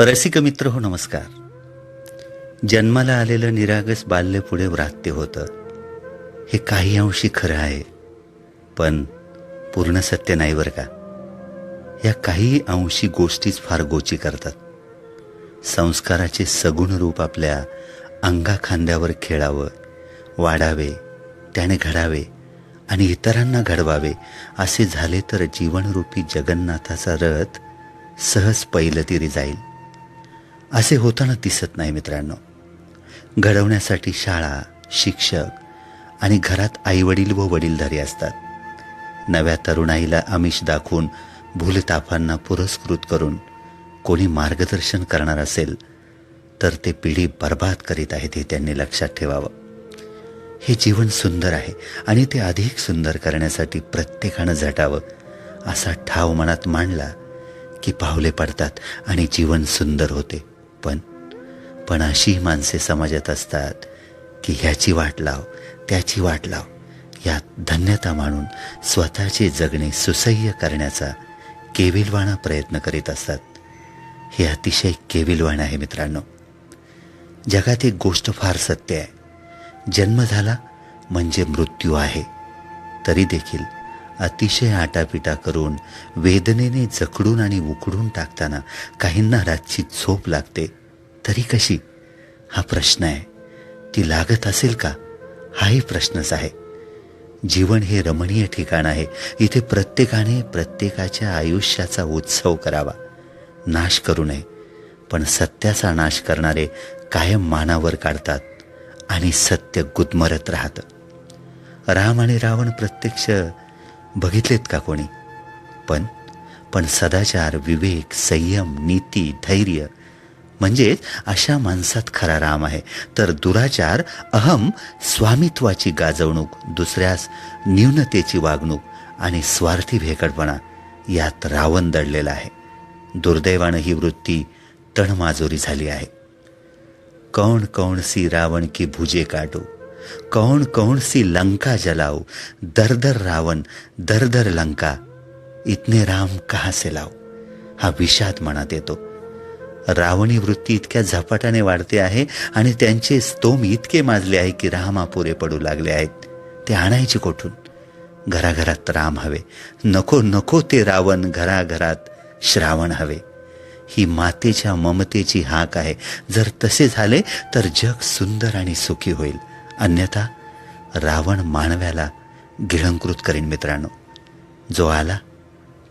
रसिक मित्र हो नमस्कार. जन्माला आलेलं निरागस बाल्य पुढे व्रात्य होतं. हे काही अंशी खरं आहे पण पूर्ण सत्य नाही बरं का? या काही अंशी गोष्टीच फार गोची करतात. संस्काराचे सगुण रूप आपल्या अंगा खांद्यावर खेळावं वाढावे त्याने घडावे आणि इतरांना घडवावे असे झाले तर जीवनरूपी जगन्नाथाचा रथ सहज पैलतीरी जाईल. असे होताना दिसत नाही मित्रांनो. घडवण्यासाठी शाळा शिक्षक आणि घरात आईवडील व वडीलधारी असतात. नव्या तरुणाईला आमिष दाखवून भूलतापांना पुरस्कृत करून कोणी मार्गदर्शन करणार असेल तर ते पिढी बर्बाद करीत आहेत हे त्यांनी लक्षात ठेवावं. हे जीवन सुंदर आहे आणि ते अधिक सुंदर करण्यासाठी प्रत्येकानं झटावं असा ठाव मनात मांडला की पावले पडतात आणि जीवन सुंदर होते. पण पण अशी माणसे समाजात असतात की ह्याची वाट लाव त्याची वाट लाव. यात धन्यता मानून स्वतःचे जगणे सुसह्य करण्याचा केविलवाणा प्रयत्न करीत असतात. हे अतिशय केविलवाण आहे मित्रांनो. जगात एक गोष्ट फार सत्य आहे. जन्म झाला म्हणजे मृत्यू आहे. तरी देखील अतिशय आटापिटा करून वेदनेने जखडून आणि उकडून टाकताना काहींना रातची झोप लागते. तरी कशी? हा प्रश्न आहे. ती लागत असेल का? हाही प्रश्नच आहे. जीवन हे रमणीय ठिकाण आहे. इथे प्रत्येकाने प्रत्येकाच्या आयुष्याचा उत्सव करावा. नाश करू नये. पण सत्याचा नाश करणारे कायम मानावर काढतात आणि सत्य गुदमरत राहतं. राम आणि रावण प्रत्यक्ष बघितलेत का कोणी? पण पण सदाचार विवेक संयम नीती धैर्य म्हणजेच अशा माणसात खरा राम आहे. तर दुराचार अहम स्वामित्वाची गाजवणूक दुसऱ्यास न्यूनतेची वागणूक आणि स्वार्थी भेकडपणा यात रावण दडलेला आहे. दुर्दैवानं ही वृत्ती तणमाजोरी झाली आहे. कौन कौन सी रावण की भुजे काटो? कौन कौन सी लंका जलाओ दर दर रावण दर दर लंका। इतने राम कहा से लाव हा विषाद मनात येतो रावणी वृत्ती इतक्या झपाट्याने वाढते आहे आणि त्यांचे स्तोम इतके माजले आहे की राम अपुरे पडू लागले आहेत. ते आणायचे कोठून? घराघरात राम हवे. नको नको ते रावण घराघरात श्रावण हवे. ही मातेच्या ममतेची हाक आहे. जर तसे झाले तर जग सुंदर आणि सुखी होईल. अन्यथा रावण मानव्याला गिळंकृत करीन मित्रांनो. जो आला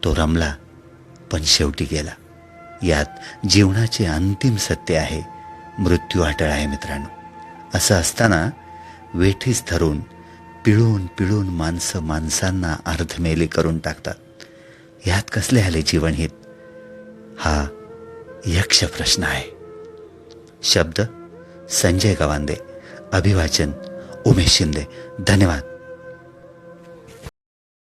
तो रमला पण शेवटी गेला. यात जीवनाचे अंतिम सत्य आहे मृत्यू अटळ आहे मित्रांनो. असं असताना वेठीस धरून पिळून पिळून माणसं माणसांना अर्धमेली करून टाकतात. यात कसले आले जीवनहित? हा यक्ष प्रश्न आहे. शब्द संजय गवांदे. अभिवाचन. उमेश शिंदे. धन्यवाद.